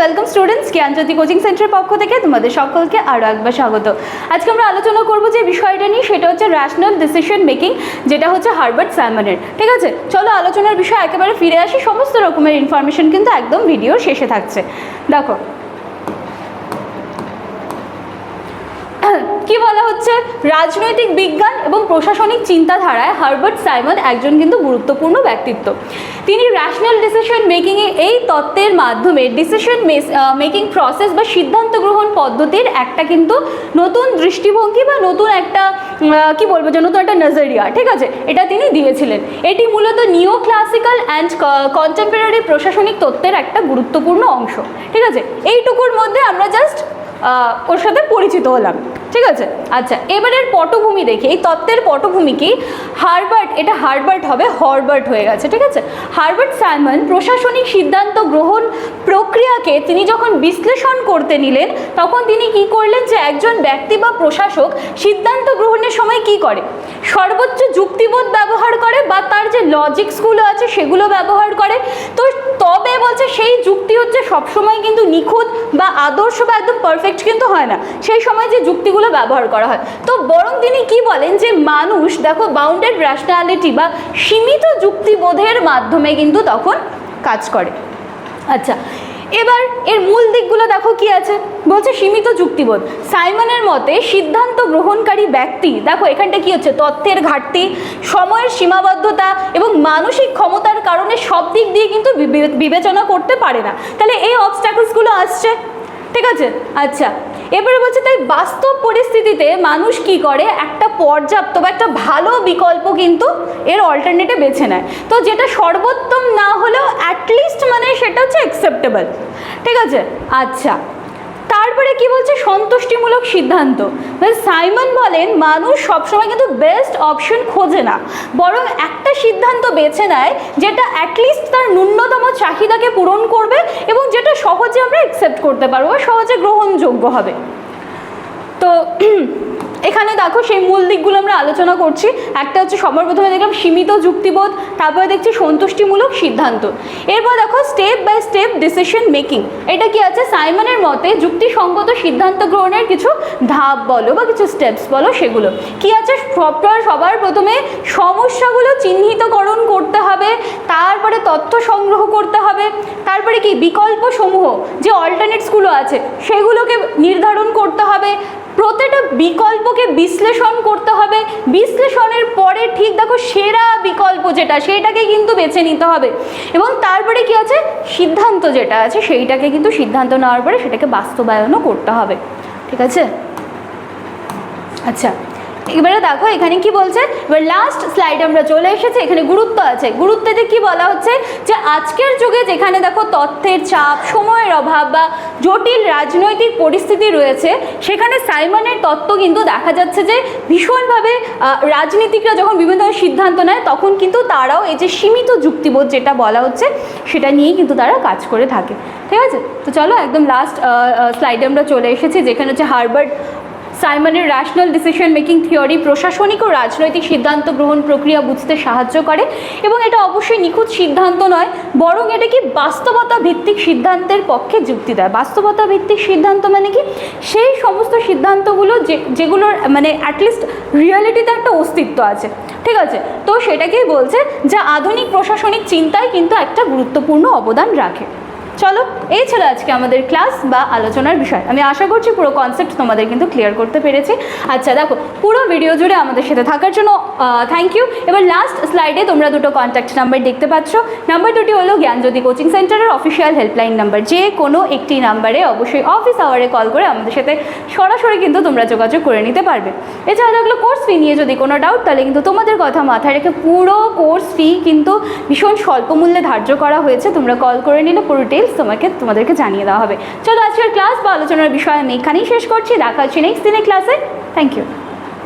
Welcome students জ্ঞানজ্যোতি coaching সেন্টারের পক্ষ থেকে তোমাদের সকলকে আরও একবার স্বাগত। আজকে আমরা আলোচনা করব যে বিষয়টা নিয়ে, সেটা হচ্ছে র্যাশনাল ডিসিশন মেকিং যেটা হচ্ছে হার্বার্ট স্যামনের ঠিক আছে? চলো আলোচনার বিষয়ে একেবারে ফিরে আসি। সমস্ত রকমের ইনফরমেশন কিন্তু একদম ভিডিও শেষে থাকছে। দেখো কি বলা হচ্ছে? রাজনৈতিক বিজ্ঞান এবং প্রশাসনিক চিন্তাধারায় হার্বার্ট সাইমন একজন কিন্তু গুরুত্বপূর্ণ ব্যক্তিত্ব। তিনি র্যাশনাল ডিসিশন মেকিংয়ে এই তত্ত্বের মাধ্যমে ডিসিশন মেকিং প্রসেস বা সিদ্ধান্ত গ্রহণ পদ্ধতির একটা কিন্তু নতুন দৃষ্টিভঙ্গি বা নতুন একটা কি বলব যে নতুন একটা নজরিয়া, ঠিক আছে? এটা তিনি দিয়েছিলেন। এটি মূলত নিও ক্লাসিক্যাল অ্যান্ড কন্টেম্পোরারি প্রশাসনিক তত্ত্বের একটা গুরুত্বপূর্ণ অংশ, ঠিক আছে? এইটুকুর মধ্যে আমরা জাস্ট ওর সাথে পরিচিত হলাম। ঠিক আছে? আচ্ছা এবারের পটভূমি দেখি। এই তত্ত্বের পটভূমি কি? হার্বার্ট, এটা হার্বার্ট হবে, হরবার্ট হয়ে গেছে, ঠিক আছে? হার্বার্ট সাইমন প্রশাসনিক সিদ্ধান্ত গ্রহণ প্রক্রিয়াকে তিনি যখন বিশ্লেষণ করতে নিলেন, তখন তিনি কি করলেন যে, একজন ব্যক্তি বা প্রশাসক সিদ্ধান্ত গ্রহণের সময় কি করে? সর্বোচ্চ যুক্তিবোধ ব্যবহার করে বা তার যে লজিক্সগুলো আছে, সেগুলো ব্যবহার করে। তো তবে বলছে সেই যুক্তি হচ্ছে সবসময় কিন্তু নিখুঁত বা আদর্শ বা একদম পারফেক্ট কিন্তু হয় না। সেই সময় যে যুক্তিগুলো ব্যবহার করা হয়। তো বরং তিনি কি বলেন যে মানুষ, দেখো বাউন্ডেড র্যাশনালিটি বা সীমিত যুক্তিবোধের মাধ্যমে কিন্তু তখন কাজ করে। আচ্ছা এবার এর মূল দিকগুলো দেখো কি আছে? বলছে সীমিত যুক্তিবোধ। সাইমনের মতে সিদ্ধান্ত গ্রহণকারী ব্যক্তি, দেখো এখানটা কি হচ্ছে? তথ্যের ঘাটতি, সময়ের সীমাবদ্ধতা এবং মানসিক ক্ষমতার কারণে সব দিক দিয়ে কিন্তু বিবেচনা করতে পারে না। তাহলে এই অবস্ট্যাকলসগুলো আসছে। ঠিক আছে? আচ্ছা। এবারে বলছে, তাই বাস্তব পরিস্থিতিতে মানুষ কি করে? একটা পর্যাপ্ত বা একটা ভালো বিকল্প কিন্তু এর অল্টারনেটিভ বেছে নেয়। তো যেটা সর্বোত্তম না হলেও অ্যাটলিস্ট মানে সেটা হচ্ছে অ্যাকসেপ্টেবল ঠিক আছে? আচ্ছা। তারপরে কি বলছে? সন্তুষ্টিমূলক সিদ্ধান্ত। মানে সাইমন বলেন, মানুষ সবসময় কিন্তু বেস্ট অপশন খোঁজে না। বরং একটা সিদ্ধান্ত বেছে নেয় যেটা অ্যাটলিস্ট তার ন্যূনতম চাহিদাকে পূরণ করবে এবং যেটা সহজে আমরা অ্যাকসেপ্ট করতে পারব বা সহজে গ্রহণযোগ্য হবে। তো এখানে দেখো সেই মূল দিকগুলো আমরা আলোচনা করছি। একটা হচ্ছে সবার প্রথমে দেখলাম সীমিত যুক্তিবোধ, তারপরে দেখছি সন্তুষ্টিমূলক সিদ্ধান্ত। এরপর দেখো step by step decision making এটা কি আছে? সাইমনের মতে যুক্তিসঙ্গত সিদ্ধান্ত গ্রহণের কিছু ধাপ বলো বা কিছু স্টেপস বলো সেগুলো। কি আছে? সবটার সবার প্রথমে সমস্যাগুলো চিহ্নিতকরণ করতে হবে, তারপরে তথ্য সংগ্রহ করতে হবে, তারপরে কি? বিকল্প সমূহ যে অল্টারনেটসগুলো আছে, সেগুলোকে নির্ধারণ করতে হবে প্রতিটা বিকল্পকে বিশ্লেষণ করতে হবে। বিশ্লেষণের পরে ঠিক দেখো সেরা বিকল্প যেটা, সেইটাকে কিন্তু বেছে নিতে হবে। এবং তারপরে কি আছে? সিদ্ধান্ত যেটা আছে, সেইটাকে কিন্তু সিদ্ধান্ত নেওয়ার পরে সেটাকে বাস্তবায়নও করতে হবে। ঠিক আছে? আচ্ছা। এবারে দেখো, এখানে কি বলছে? এবার লাস্ট স্লাইড আমরা চলে এসেছি, এখানে গুরুত্ব আছে। গুরুত্বতে কি বলা হচ্ছে? যে আজকের যুগে যেখানে দেখো তথ্যের চাপ, সময়ের অভাব বা জটিল রাজনৈতিক পরিস্থিতি রয়েছে, সেখানে সাইমনের তত্ত্ব কিন্তু দেখা যাচ্ছে যে ভীষণভাবে রাজনীতিকরা যখন বিভিন্ন ধরনের সিদ্ধান্ত নেয়, তখন কিন্তু তারাও এই যে সীমিত যুক্তিবোধ যেটা বলা হচ্ছে, সেটা নিয়েই কিন্তু তারা কাজ করে থাকে। ঠিক আছে? তো চলো একদম লাস্ট স্লাইডে আমরা চলে এসেছি, যেখানে হচ্ছে হার্বার্ড সাইমনের র্যাশনাল ডিসিশন মেকিং থিওরি প্রশাসনিক ও রাজনৈতিক সিদ্ধান্ত গ্রহণ প্রক্রিয়া বুঝতে সাহায্য করে এবং এটা অবশ্যই নিখুঁত সিদ্ধান্ত নয়, বরং এটা কি বাস্তবতা ভিত্তিক সিদ্ধান্তের পক্ষে যুক্তি দেয়। বাস্তবতা ভিত্তিক সিদ্ধান্ত মানে কি? সেই সমস্ত সিদ্ধান্তগুলো যে, যেগুলোর মানে অ্যাটলিস্ট রিয়ালিটিতে একটা অস্তিত্ব আছে। ঠিক আছে? তো সেটাকেই বলছে যা আধুনিক প্রশাসনিক চিন্তায় কিন্তু একটা গুরুত্বপূর্ণ অবদান রাখে। চলো এই ছিল আজকে আমাদের ক্লাস বা আলোচনার বিষয়। আমি আশা করছি পুরো কনসেপ্ট তোমাদের কিন্তু ক্লিয়ার করতে পেরেছি। আচ্ছা দেখো, পুরো ভিডিও জুড়ে আমাদের সাথে থাকার জন্য থ্যাংক ইউ এবার লাস্ট স্লাইডে তোমরা দুটো কন্ট্যাক্ট নাম্বার দেখতে পাচ্ছ। নাম্বার দুটি হলো জ্ঞানজ্যোতি কোচিং সেন্টারের অফিসিয়াল হেল্পলাইন নাম্বার যে কোনো একটি নাম্বারে অবশ্যই অফিস আওয়ারে কল করে আমাদের সাথে সরাসরি কিন্তু তোমরা যোগাযোগ করে নিতে পারবে। এছাড়া থাকল কোর্স ফি নিয়ে যদি কোনো ডাউট তাহলে কিন্তু তোমাদের কথা মাথায় রেখে পুরো কোর্স ফি কিন্তু ভীষণ স্বল্প মূল্যে ধার্য করা হয়েছে। তোমরা কল করে নিলে পুরো ডিটেলস তোমাকে, তোমাদেরকে জানিয়ে দেওয়া হবে। চলো আজকের ক্লাস বা আলোচনার বিষয় আমি এখানেই শেষ করছি। দেখা হচ্ছে নেক্সট দিনের ক্লাসে থ্যাংক ইউ